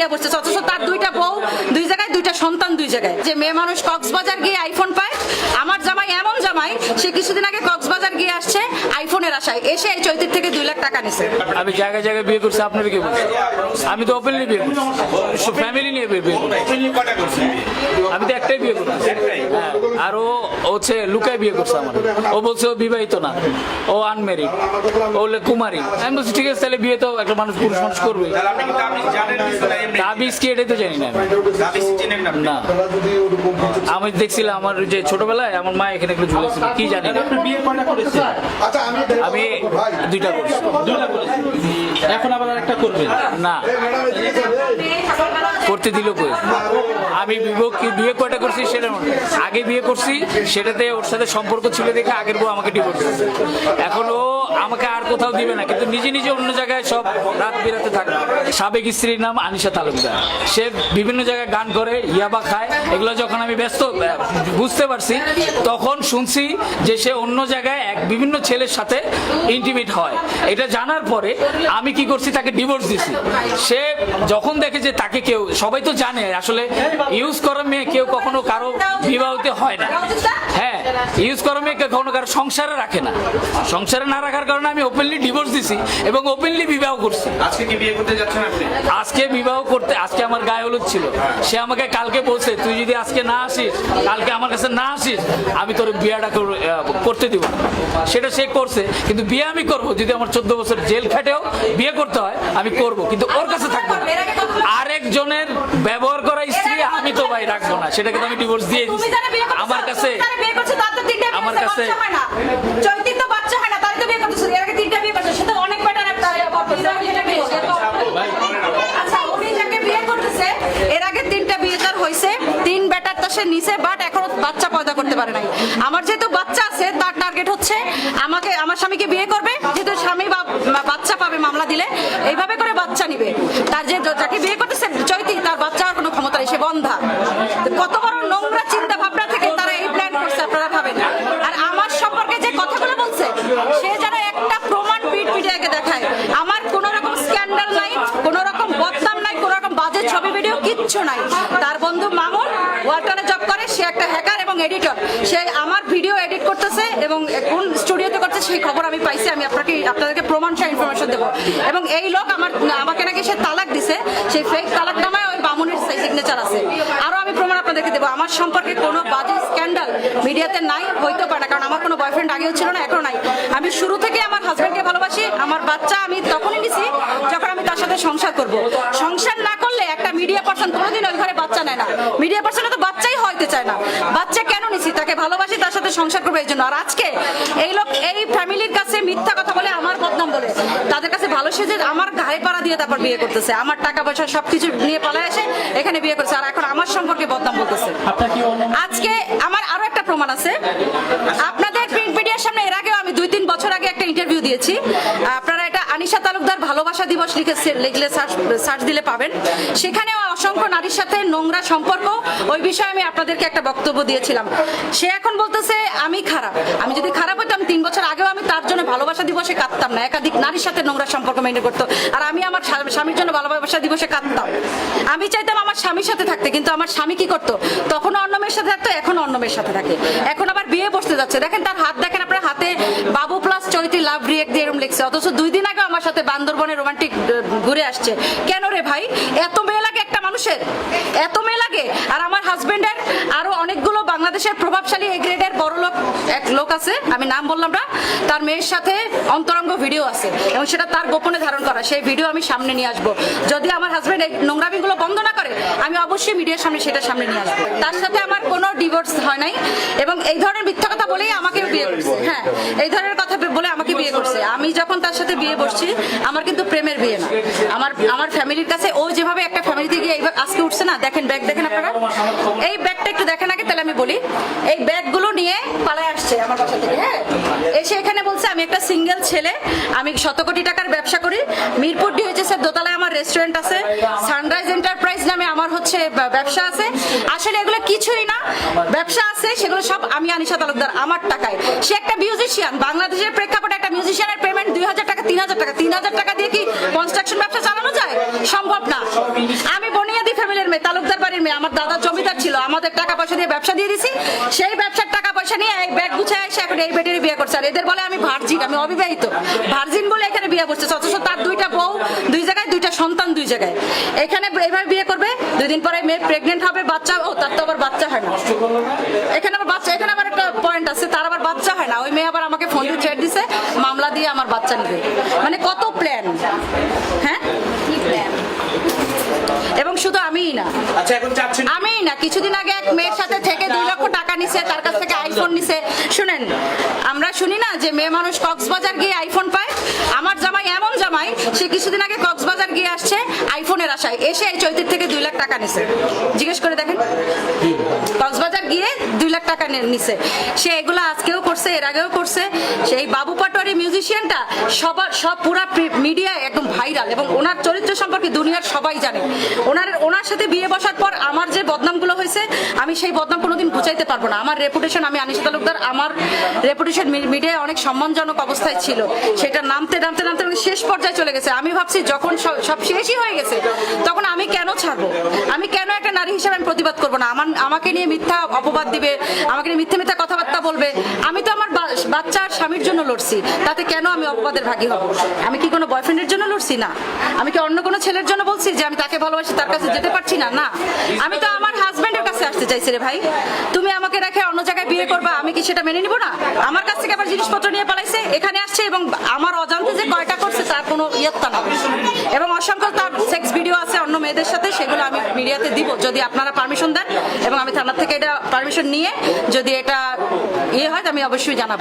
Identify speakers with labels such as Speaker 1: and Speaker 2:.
Speaker 1: বিয়ে বসছে। অথচ তার দুইটা বউ দুই জায়গায় দুইটা সন্তান দুই জায়গায়। যে মেয়ে মানুষ কক্সবাজার গিয়ে আইফোন পায় আমার জামাই এমন জামাই সে কিছুদিন আগে কক্সবাজার গিয়ে আসছে আইফোনের আশায়। এসে এই চৈতির থেকে দুই লাখ টাকা নিছে।
Speaker 2: আমি জায়গায় জায়গায় বিয়ে করছি আপনার কি বলছি আমি তো ওপেনলি বিয়ে করছি। ফ্যামিলি নিয়ে বিয়ে বিয়ে করছি। আমি তো একটাই বিয়ে করছি। হ্যাঁ। আর ও হচ্ছে লুকায় বিয়ে করছে আমার। ও বলছে ও বিবাহিত না। ও আনমেরিড ও কুমারী। আমি বলছি ঠিক আছে তাহলে বিয়ে তো একটা মানুষ পুরুষ মানুষ করবে
Speaker 3: তাহলে আপনি কি তাবিজ জানেন কিছু না। এমনি
Speaker 2: তাবিজ কি এটাই তো জানি না। আমি।
Speaker 3: তাবিজ চিনেন না আপনি?
Speaker 2: না। আমি দেখছিলাম আমার যে ছোটবেলায় আমার মা এখানে একটু ঝুলেছিল কি জানি না।
Speaker 4: আপনার বিয়ে করেছে।
Speaker 5: আচ্ছা আমি
Speaker 2: আমি দুইটা করছি।
Speaker 4: দুইটা করেছে। এখন আবার একটা
Speaker 2: করতে দিল আমি কি- বিয়ে কয়টা করছি সেটা আগে বিয়ে করছি, সেটাতে ওর সাথে সম্পর্ক ছিল দেখে আগের বউ আমাকে ডিভোর্স এখন ও আমাকে আর কোথাও দিবে না, কিন্তু নিজে নিজে অন্য জায়গায় সব রাত বিরাতে থাকে সাবেক স্ত্রীর নাম আনিশা তালুকদার। সে বিভিন্ন জায়গায় গান করে, ইয়াবা খায়, এগুলো যখন আমি ব্যস্ত বুঝতে পারছি, তখন শুনছি যে সে অন্য জায়গায় এক বিভিন্ন ছেলের সাথে ইন্টিমেট হয়। এটা জানার পরে আমি কি করছি, তাকে ডিভোর্স দিছি সে যখন দেখে যে তাকে কেউ সবাই তো জানে আসলে ইউজ করা মেয়ে কেউ কখনো কারও বিবাহতে হয় না। হ্যাঁ ইউজ করা মেয়ে কখনো কারও সংসারে রাখে না। সংসারে না রাখার কারণে আমি ওপেনলি ডিভোর্স দিছি এবং ওপেনলি বিবাহ করছি।
Speaker 3: আজকে কি বিয়ে করতে যাচ্ছেন আপনি?
Speaker 2: আজকে বিবাহ করতে আজকে আমার গায়ে হলুদ ছিল। সে আমাকে কালকে বলছে তুই যদি আজকে না আসিস কালকে আমার কাছে না আসিস আমি তোর বিয়েটা করতে দিব সেটা সে করছে কিন্তু বিয়ে আমি করব। যদি আমার চোদ্দ বছর জেল খাটেও বিয়ে করতে হয় আমি করব কিন্তু ওর কাছে থাকব না। আরেকজনের ব্যবহার করা স্ত্রী আমি তো ভাই রাখব না সেটাকে তো আমি ডিভোর্স দিয়ে দিচ্ছি আমার কাছে আমার কাছে-
Speaker 1: বাচ্চা না। চৈতির বাচ্চা হয় না, তার তো বিয়ে করতেছো, এর আগে তিনটা বিয়ে করছ, সে অনেক better একটা আচ্ছা, উনি যাকে বিয়ে করতেছে, এর আগে তিনটা বিয়ে তার হয়েছে, তিন বেটার তো সে নিছে, but এখনও বাচ্চা পয়দা করতে পারে নাই। আমার যেহেতু বাচ্চা আছে তার টার্গেট হচ্ছে আমাকে আমার স্বামীকে বিয়ে করবে যেহেতু স্বামী বা- বা- বাচ্চা পাবে মামলা দিলে এইভাবে করে বাচ্চা নিবে। তার যে যাকে বিয়ে করতেছে চৈতি, তার বাচ্চা হওয়ার কোনো ক্ষমতা নেই, সে বন্ধা। কত বড় নোংরা চিন্তা ভাবনা থেকে তারা এই প্ল্যান করছে, আপনারা ভাবেন আর আমার সম্পর্কে যে কথাগুলো বলছে, সে যেন একটা প্রমাণ পিট পিটিয়াকে দেখায়। আমার কোন রকম স্ক্যান্ডাল নাই, কোন রকম বদনাম নাই, কোন রকম বাজে ছবি ভিডিও কিচ্ছু নাই। তার বন্ধু মামুন ওয়ালটনে জব করে, সে একটা হ্যাকার এবং এডিটর সে আমার ভিডিও এডিট করতেছে এবং কোন স্টুডিওতে করছে সেই খবর আমি পাইছি, আমি আপনাকে আপনাদেরকে প্রমাণ সহ ইনফরমেশন দেবো এবং এই লোক আমার, আমাকে নাকি সে তালাক দিছে, সেই ফেক তালাক নামায় ওই বামুনের সিগনেচার আছে। আরও আমি প্রমাণ আপনাদেরকে দেবো। আমার সম্পর্কে কোনো বাজে স্ক্যান্ডাল মিডিয়াতে নাই, হইতে পারে কারণ আমার কোনো বয়ফ্রেন্ড আগেও ছিল না, এখনও নাই। আমি শুরু থেকে আমার হাজবেন্ডকে ভালোবাসি, আমার বাচ্চা আমি তখনই নিছি যখন আমি তার সাথে সংসার করব। সংসার না করলে একটা মিডিয়া পার্সন কোনোদিন ওই বাচ্চা নেয় না। মিডিয়া পার্সন তো বাচ্চাই হইতে চায় না। বাচ্চা কেন নিছি? তাকে ভালোবাসি তার সাথে সংসার করব এই জন্য। আর আজকে এই লোক এই ফ্যামিলির কাছে মিথ্যা কথা বলে আমার বদনাম বলে। তাদের কাছে ভালো সেজে আমার গায়ে পাড়া দিয়ে তারপর বিয়ে করতেছে। আমার টাকা পয়সা সবকিছু নিয়ে পালায় এসে এখানে বিয়ে করছে। আর এখন আমার সম্পর্কে বদনাম বলতেছে। আজকে আমার আরও একটা প্রমাণ আছে। আপনাদের প্রিন্ট মিডিয়ার সামনে এর আগেও আমি দুই তিন বছর আগে একটা ইন্টারভিউ দিয়েছি। আপনারা এটা তালুকদার ভালোবাসা দিবস লিখে লিখলে সার্চ দিলে পাবেন। সেখানেও অসংখ্য নারীর সাথে নোংরা সম্পর্ক। ওই বিষয়ে আমি আপনাদেরকে একটা বক্তব্য দিয়েছিলাম। সে এখন বলতেছে, আমি খারাপ। আমি যদি খারাপ হইতাম, তিন বছর আগেও আমি তার জন্য ভালোবাসা দিবসে কাঁদতাম না। একাধিক নারীর সাথে নোংরা সম্পর্ক মেনটেন করতো। আর আমি আমার স্বামীর জন্য ভালোবাসা দিবসে কাঁদতাম। আমি চাইতাম আমার স্বামীর সাথে থাকতে, কিন্তু আমার স্বামী কি করতো? তখন অন্য মেয়ের সাথে থাকতো এখন অন্য মেয়ের সাথে থাকে। এখন আবার বিয়ে বসতে যাচ্ছে। দেখেন তার হাত, দেখেন আপনার হাতে বাবু প্লাস চৈতি লাভ রিয়েক্ট দিয়ে এরকম লিখছে। অথচ দুই দিন আগে আমার সাথে বান্দরবনে রোমান্টিক ঘুরে আসছে। কেন রে ভাই? এত মেয়ে লাগে একটা মানুষের? এত মেয়ে লাগে। আর আমার হাজবেন্ডের আরও অনেকগুলো বাংলাদেশের প্রভাবশালী এ গ্রেডের বড় লোক, এক লোক আছে, আমি নাম বললাম না, তার মেয়ের সাথে অন্তরঙ্গ ভিডিও আছে এবং সেটা তার গোপনে ধারণ করা। সেই ভিডিও আমি সামনে নিয়ে আসব। যদি আমার হাজবেন্ড এই নোংরামিগুলো বন্ধ না করে, আমি অবশ্যই মিডিয়ার সামনে সেটা সামনে নিয়ে আসব। তার সাথে আমার কোনো ডিভোর্স হয় নাই এবং এই ধরনের মিথ্যা কথা বলেই আমাকে বিয়ে করছে। হ্যাঁ এই ধরনের কথা বলে আমাকে বিয়ে করছে। আমি যখন তার সাথে বিয়ে বসছি, আমার কিন্তু না। আমার আমার ফ্যামিলির কাছে ও যেভাবে একটা ফ্যামিলিতে গিয়ে এইবার আজকে উঠছে না, দেখেন ব্যাগ, দেখেন আপনারা। এই ব্যাগটা একটু দেখেন আগে, তাহলে আমি বলি। এই ব্যাগগুলো নিয়ে পালায় আসছে আমার বাসা থেকে হ্যাঁ? এসে এখানে বলছে, আমি একটা সিঙ্গেল ছেলে, আমি শত কোটি টাকার ব্যবসা করি। মিরপুর ডি হচ্ছে দোতলায় আমার রেস্টুরেন্ট আছে। সানরাইজ এন্টারপ্রাইজ নামে আমার হচ্ছে ব্যবসা আছে। আসলে এগুলো কিছুই না। ব্যবসা আছে, সেগুলো সব আমি আনিশা তালুকদার, আমার টাকায়। সে একটা মিউজিশিয়ান বাংলাদেশের প্রেক্ষাপটে একটা মিউজিশিয়ানের পেমেন্ট দুই হাজার হাজার টাকা তিন হাজার টাকা দিয়ে কি কনস্ট্রাকশন ব্যবসা চালানো যায়? সম্ভব না। আমি বনিয়াদি ফ্যামিলির মেয়ে, তালুকদার বাড়ির মেয়ে, আমার দাদা জমিদার ছিল, আমাদের টাকা পয়সা দিয়ে ব্যবসা দিয়ে দিছি। সেই ব্যবসার টাকা পয়সা নিয়ে এই ব্যাগ গুছায় এসে এখন এই বেটির বিয়ে করছে। আর এদের বলে আমি ভার্জিন আমি অবিবাহিত। ভার্জিন বলে এখানে বিয়ে করছে অথচ তার দুইটা বউ, দুই জায়গায়, দুইটা সন্তান দুই জায়গায়। এখানে এভাবে বিয়ে করবে দুই দিন পরে মেয়ে প্রেগনেন্ট হবে, বাচ্চা, ও, তার তো আবার বাচ্চা হয় না। এখানে আবার বাচ্চা, এখানে আবার একটা পয়েন্ট আছে, তার আবার বাচ্চা হয় না। ওই মেয়ে আবার আমাকে ফোন দিছে মামলা দিয়ে আমার বাচ্চা নেবে। মানে কত প্ল্যান হ্যাঁ? কি প্ল্যান এবং শুধু আমিই না।
Speaker 3: আচ্ছা এখন চাচ্ছেন
Speaker 1: আমি না কিছুদিন আগে এক মেয়ের সাথে থেকে দুই লক্ষ টাকা নিছে তার কাছ থেকে আইফোন নিছে। শুনেন আমরা শুনি না যে মেয়ে মানুষ কক্সবাজার গিয়ে আইফোন পায় আমার জামাই এমন জামাই সে কিছুদিন আগে কক্সবাজার গিয়ে আসছে আশায় এসে এই চৈতির থেকে দুই লাখ টাকা নিছে। জিজ্ঞেস করে দেখেন। কক্সবাজার গিয়ে দুই লাখ টাকা নিছে। সে এগুলো আজকেও করছে, এর আগেও করছে। সেই বাবু পাটোয়ারি মিউজিশিয়ানটা সবার সব পুরা মিডিয়ায় একদম ভাইরাল এবং ওনার চরিত্র সম্পর্কে দুনিয়ার সবাই জানে। ওনার ওনার সাথে বিয়ে বসার পর আমার যে বদনামগুলো হয়েছে, আমি সেই বদনাম কোনোদিন বুঝাইতে পারব না। আমার রেপুটেশন আমি আনিশা তালুকদার, আমার রেপুটেশন মিডিয়ায় অনেক সম্মানজনক অবস্থায় ছিল। সেটা নামতে নামতে নামতে নামতে শেষ পর্যায়ে চলে গেছে। আমি ভাবছি যখন সব- শেষই হয়ে গেছে, তখন আমি কেন ছাড়বো? আমি কেন একটা নারী হিসেবে আমি প্রতিবাদ করব না? আমার, আমাকে নিয়ে মিথ্যা অপবাদ দিবে, আমাকে নিয়ে মিথ্যা মিথ্যা কথাবার্তা বলবে। আমি তো আমার বাচ্চা স্বামীর জন্য লড়ছি। তাতে কেন আমি অপবাদের ভাগী হব? আমি কি কোনো বয়ফ্রেন্ডের জন্য লড়ছি না? আমি কি অন্য কোনো ছেলের জন্য বলছি যে আমি তাকে ভালোবাসি, তার কাছে যেতে পারছি না? না। আমি তো আমার হাজবেন্ডের কাছে আসতে চাইছি রে ভাই। তুমি আমাকে রেখে অন্য জায়গায় বিয়ে করবা, আমি কি সেটা মেনে নিব না? আমার কাছ থেকে আবার জিনিসপত্র নিয়ে পালাইছে, এখানে আসছে এবং আমার অজান্তে যে কয়টা করছে তার কোনো ইয়ত্তা না এবং অসংখ্য তার সেক্স ভিডিও আছে অন্য মেয়েদের সাথে, সেগুলো আমি মিডিয়াতে দিব, যদি আপনারা পারমিশন দেন। এবং আমি থানার থেকে এটা পারমিশন নিয়ে যদি এটা ইয়ে হয় আমি অবশ্যই জানাব।